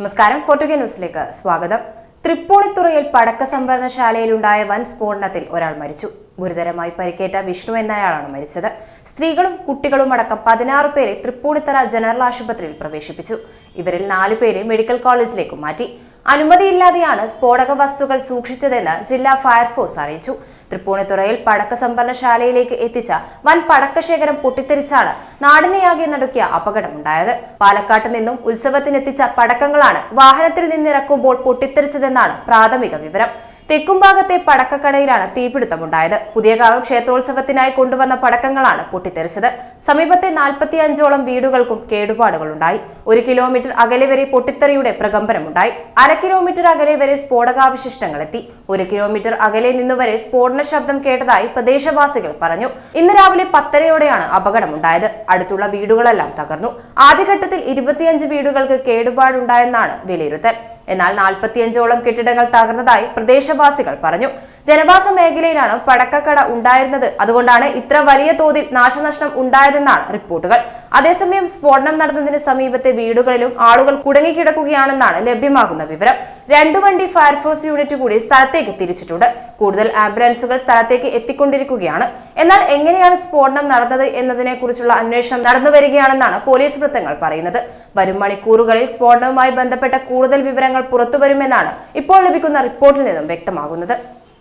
നമസ്കാരം. ഫോർട്ടുഗ ന്യൂസിലേക്ക് സ്വാഗതം. തൃപ്പൂണിത്തുറയിൽ പടക്ക സംഭരണശാലയിലുണ്ടായ വൻ സ്ഫോടനത്തിൽ ഒരാൾ മരിച്ചു. ഗുരുതരമായി പരിക്കേറ്റ വിഷ്ണു എന്നയാളാണ് മരിച്ചത്. സ്ത്രീകളും കുട്ടികളും അടക്കം പതിനാറ് പേരെ തൃപ്പൂണിത്തറ ജനറൽ ആശുപത്രിയിൽ പ്രവേശിപ്പിച്ചു. ഇവരിൽ നാലു പേരെ മെഡിക്കൽ കോളേജിലേക്ക് മാറ്റി. അനുമതിയില്ലാതെയാണ് സ്ഫോടക വസ്തുക്കൾ സൂക്ഷിച്ചതെന്ന് ജില്ലാ ഫയർഫോഴ്സ് അറിയിച്ചു. തൃപ്പൂണിത്തുറയിൽ പടക്ക സംഭരണശാലയിലേക്ക് എത്തിച്ച വൻ പടക്കശേഖരം പൊട്ടിത്തെറിച്ചാണ് നാടിനെയാകെ നടുക്കിയ അപകടമുണ്ടായത്. പാലക്കാട്ട് നിന്നും ഉത്സവത്തിനെത്തിച്ച പടക്കങ്ങളാണ് വാഹനത്തിൽ നിന്നിറക്കുമ്പോൾ പൊട്ടിത്തെറിച്ചതെന്നാണ് പ്രാഥമിക വിവരം. തെക്കുംഭാഗത്തെ പടക്കക്കടയിലാണ് തീപിടുത്തമുണ്ടായത്. പുതിയകാവ് ക്ഷേത്രോത്സവത്തിനായി കൊണ്ടുവന്ന പടക്കങ്ങളാണ് പൊട്ടിത്തെറിച്ചത്. സമീപത്തെ നാൽപ്പത്തിയഞ്ചോളം വീടുകൾക്കും കേടുപാടുകളുണ്ടായി. ഒരു കിലോമീറ്റർ അകലെ വരെ പൊട്ടിത്തെറിയുടെ പ്രകമ്പനമുണ്ടായി. അര കിലോമീറ്റർ അകലെ വരെ സ്ഫോടകാവശിഷ്ടങ്ങൾ എത്തി ഒരു കിലോമീറ്റർ അകലെ നിന്നുവരെ സ്ഫോടന ശബ്ദം കേട്ടതായി പ്രദേശവാസികൾ പറഞ്ഞു. ഇന്ന് രാവിലെ പത്തരയോടെയാണ് അപകടമുണ്ടായത്. അടുത്തുള്ള വീടുകളെല്ലാം തകർന്നു. ആദ്യഘട്ടത്തിൽ ഇരുപത്തിയഞ്ച് വീടുകൾക്ക് കേടുപാടുണ്ടായെന്നാണ് വിലയിരുത്തൽ. എന്നാൽ നാൽപ്പത്തിയഞ്ചോളം കെട്ടിടങ്ങൾ തകർന്നതായി പ്രദേശവാസികൾ പറഞ്ഞു. ജനവാസ മേഖലയിലാണ് പടക്കക്കട ഉണ്ടായിരുന്നത്. അതുകൊണ്ടാണ് ഇത്ര വലിയ തോതിൽ നാശനഷ്ടം ഉണ്ടായതെന്നാണ് റിപ്പോർട്ടുകൾ. അതേസമയം സ്ഫോടനം നടന്നതിന് സമീപത്തെ വീടുകളിലും ആളുകൾ കുടുങ്ങിക്കിടക്കുകയാണെന്നാണ് ലഭ്യമാകുന്ന വിവരം. രണ്ടു വണ്ടി ഫയർഫോഴ്സ് യൂണിറ്റ് കൂടി സ്ഥലത്തേക്ക് തിരിച്ചിട്ടുണ്ട്. കൂടുതൽ ആംബുലൻസുകൾ സ്ഥലത്തേക്ക് എത്തിക്കൊണ്ടിരിക്കുകയാണ്. എന്നാൽ എങ്ങനെയാണ് സ്ഫോടനം നടന്നത് എന്നതിനെ കുറിച്ചുള്ള അന്വേഷണം നടന്നു വരികയാണെന്നാണ് പോലീസ് വൃത്തങ്ങൾ പറയുന്നത്. വരും മണിക്കൂറുകളിൽ സ്ഫോടനവുമായി ബന്ധപ്പെട്ട കൂടുതൽ വിവരങ്ങൾ പുറത്തുവരുമെന്നാണ് ഇപ്പോൾ ലഭിക്കുന്ന റിപ്പോർട്ടിൽ നിന്നും വ്യക്തമാകുന്നത്.